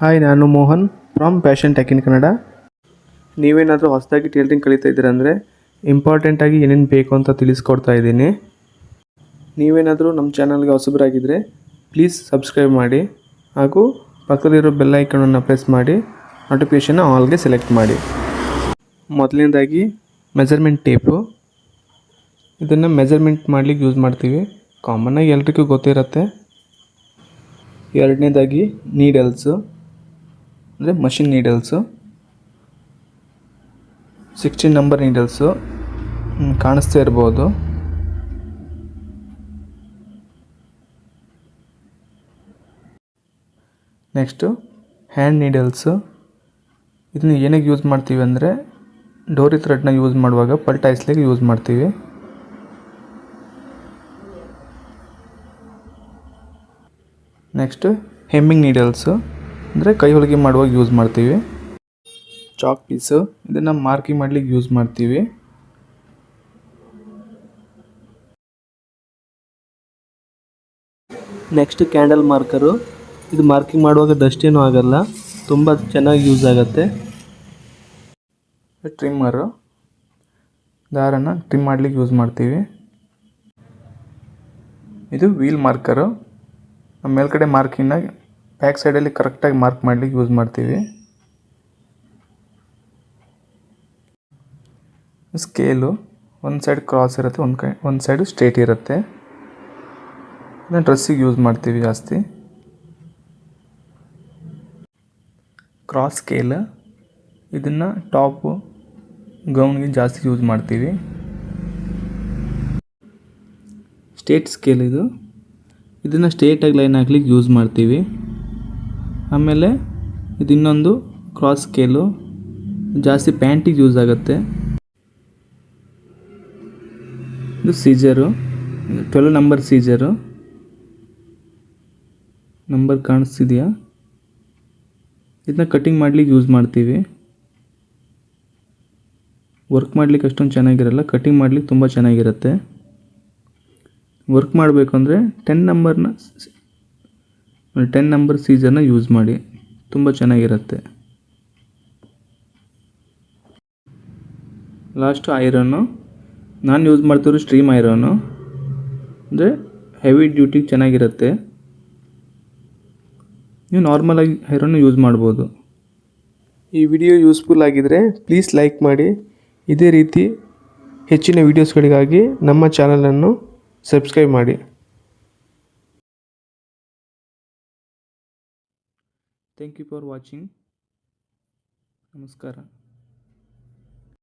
Hi ನಾನು Mohan from Passion Tech in Kannada ನೀವೇನಾದರೂ ಹೊಸದಾಗಿ ಟೇಲರಿಂಗ್ ಕಲಿತಾ ಇದ್ದೀರ ಅಂದರೆ ಇಂಪಾರ್ಟೆಂಟಾಗಿ ಏನೇನು ಬೇಕು ಅಂತ ತಿಳಿಸ್ಕೊಡ್ತಾ ಇದ್ದೀನಿ. ನೀವೇನಾದರೂ ನಮ್ಮ ಚಾನಲ್ಗೆ ಹೊಸಬರಾಗಿದ್ದರೆ ಪ್ಲೀಸ್ ಸಬ್ಸ್ಕ್ರೈಬ್ ಮಾಡಿ. ಹಾಗೂ ಪಕ್ಕದಲ್ಲಿರೋ ಬೆಲ್ ಐಕನನ್ನು ಪ್ರೆಸ್ ಮಾಡಿ. ನೋಟಿಫಿಕೇಷನ್ನ ಆಲ್ಗೆ ಸೆಲೆಕ್ಟ್ ಮಾಡಿ. ಮೊದಲನೇದಾಗಿ ಮೆಜರ್ಮೆಂಟ್ ಟೇಪು ಇದನ್ನು ಮೆಜರ್ಮೆಂಟ್ ಮಾಡ್ಲಿಕ್ಕೆ ಯೂಸ್ ಮಾಡ್ತೀವಿ. ಕಾಮನ್ನಾಗಿ ಎಲ್ರಿಗೂ ಗೊತ್ತಿರುತ್ತೆ. ಎರಡನೇದಾಗಿ ನೀಡಲ್ಸು ಅಂದರೆ machine needles sixteen number needles ಕಾಣಿಸ್ತಾ ಇರ್ಬೋದು. ನೆಕ್ಸ್ಟು ಹ್ಯಾಂಡ್ ನೀಡಲ್ಸು ಇದನ್ನ ಏನಕ್ಕೆ ಯೂಸ್ ಮಾಡ್ತೀವಿ ಅಂದರೆ ಡೋರಿ ಥ್ರೆಡ್ನ ಯೂಸ್ ಮಾಡುವಾಗ ಪಲ್ಟಾಯಿಸ್ಲಿಕ್ಕೆ ಯೂಸ್ ಮಾಡ್ತೀವಿ. ನೆಕ್ಸ್ಟು ಹೆಮ್ಮಿಂಗ್ ನೀಡಲ್ಸು ಅಂದರೆ ಕೈ ಹೊಲಿಗೆ ಮಾಡುವಾಗ ಯೂಸ್ ಮಾಡ್ತೀವಿ. ಚಾಕ್ ಪೀಸು ಇದನ್ನು ಮಾರ್ಕಿಂಗ್ ಮಾಡ್ಲಿಕ್ಕೆ ಯೂಸ್ ಮಾಡ್ತೀವಿ. ನೆಕ್ಸ್ಟ್ ಕ್ಯಾಂಡಲ್ ಮಾರ್ಕರು ಇದು ಮಾರ್ಕಿಂಗ್ ಮಾಡುವಾಗ ಡಸ್ಟ್ ಏನೂ ಆಗಲ್ಲ. ತುಂಬ ಚೆನ್ನಾಗಿ ಯೂಸ್ ಆಗುತ್ತೆ. ಟ್ರಿಮ್ಮರು ದಾರನ ಟ್ರಿಮ್ ಮಾಡ್ಲಿಕ್ಕೆ ಯೂಸ್ ಮಾಡ್ತೀವಿ. ಇದು ವೀಲ್ ಮಾರ್ಕರು ನಮ್ಮ ಮೇಲ್ಗಡೆ ಮಾರ್ಕಿಂಗ್ನ ಬ್ಯಾಕ್ ಸೈಡಲ್ಲಿ ಕರೆಕ್ಟಾಗಿ ಮಾರ್ಕ್ ಮಾಡ್ಲಿಕ್ಕೆ ಯೂಸ್ ಮಾಡ್ತೀವಿ. ಸ್ಕೇಲು ಒಂದು ಸೈಡ್ ಕ್ರಾಸ್ ಇರುತ್ತೆ, ಒಂದು ಕೈ ಒಂದು ಸೈಡು ಸ್ಟ್ರೇಟ್ ಇರುತ್ತೆ. ಇದನ್ನು ಡ್ರೆಸ್ಸಿಗೆ ಯೂಸ್ ಮಾಡ್ತೀವಿ ಜಾಸ್ತಿ. ಕ್ರಾಸ್ ಸ್ಕೇಲ್ ಇದನ್ನು ಟಾಪು ಗೌನ್ಗೆ ಜಾಸ್ತಿ ಯೂಸ್ ಮಾಡ್ತೀವಿ. ಸ್ಟೇಟ್ ಸ್ಕೇಲ್ ಇದು. ಇದನ್ನು ಸ್ಟೇಟಾಗಿ ಲೈನ್ ಹಾಕ್ಲಿಕ್ಕೆ ಯೂಸ್ ಮಾಡ್ತೀವಿ. ಆಮೇಲೆ ಇದು ಇನ್ನೊಂದು ಕ್ರಾಸ್ ಸ್ಕೇಲು ಜಾಸ್ತಿ ಪ್ಯಾಂಟಿಗೆ ಯೂಸ್ ಆಗುತ್ತೆ. ಇದು scissor twelve number scissor number ಕಾಣಿಸ್ತಿದೆಯಾ? ಇದನ್ನ ಕಟಿಂಗ್ ಮಾಡ್ಲಿಕ್ಕೆ ಯೂಸ್ ಮಾಡ್ತೀವಿ. ವರ್ಕ್ ಮಾಡ್ಲಿಕ್ಕೆ ಅಷ್ಟೊಂದು ಚೆನ್ನಾಗಿರಲ್ಲ ಕಟಿಂಗ್ ಮಾಡ್ಲಿಕ್ಕೆ ತುಂಬ ಚೆನ್ನಾಗಿರುತ್ತೆ. ವರ್ಕ್ ಮಾಡಬೇಕು ಅಂದರೆ ಟೆನ್ ನಂಬರ್ನ ಟೆನ್ ನಂಬರ್ ಸೀಸರ್ನ ಯೂಸ್ ಮಾಡಿ, ತುಂಬ ಚೆನ್ನಾಗಿರುತ್ತೆ. ಲಾಸ್ಟ್ ಐರನ್ನು ನಾನು ಯೂಸ್ ಮಾಡ್ತಿರೋ ಸ್ಟ್ರೀಮ್ ಐರನ್ನು ಅಂದರೆ ಹೆವಿ ಡ್ಯೂಟಿಗೆ ಚೆನ್ನಾಗಿರುತ್ತೆ. ನೀವು ನಾರ್ಮಲಾಗಿ ಐರನ್ನು ಯೂಸ್ ಮಾಡ್ಬೋದು. ಈ ವಿಡಿಯೋ ಯೂಸ್ಫುಲ್ ಆಗಿದ್ದರೆ ಪ್ಲೀಸ್ ಲೈಕ್ ಮಾಡಿ. ಇದೇ ರೀತಿ ಹೆಚ್ಚಿನ ವೀಡಿಯೋಸ್ಗಳಿಗಾಗಿ ನಮ್ಮ ಚಾನಲನ್ನು ಸಬ್ಸ್ಕ್ರೈಬ್ ಮಾಡಿ. ಥ್ಯಾಂಕ್ ಯು ಫಾರ್ ವಾಚಿಂಗ್ ನಮಸ್ಕಾರ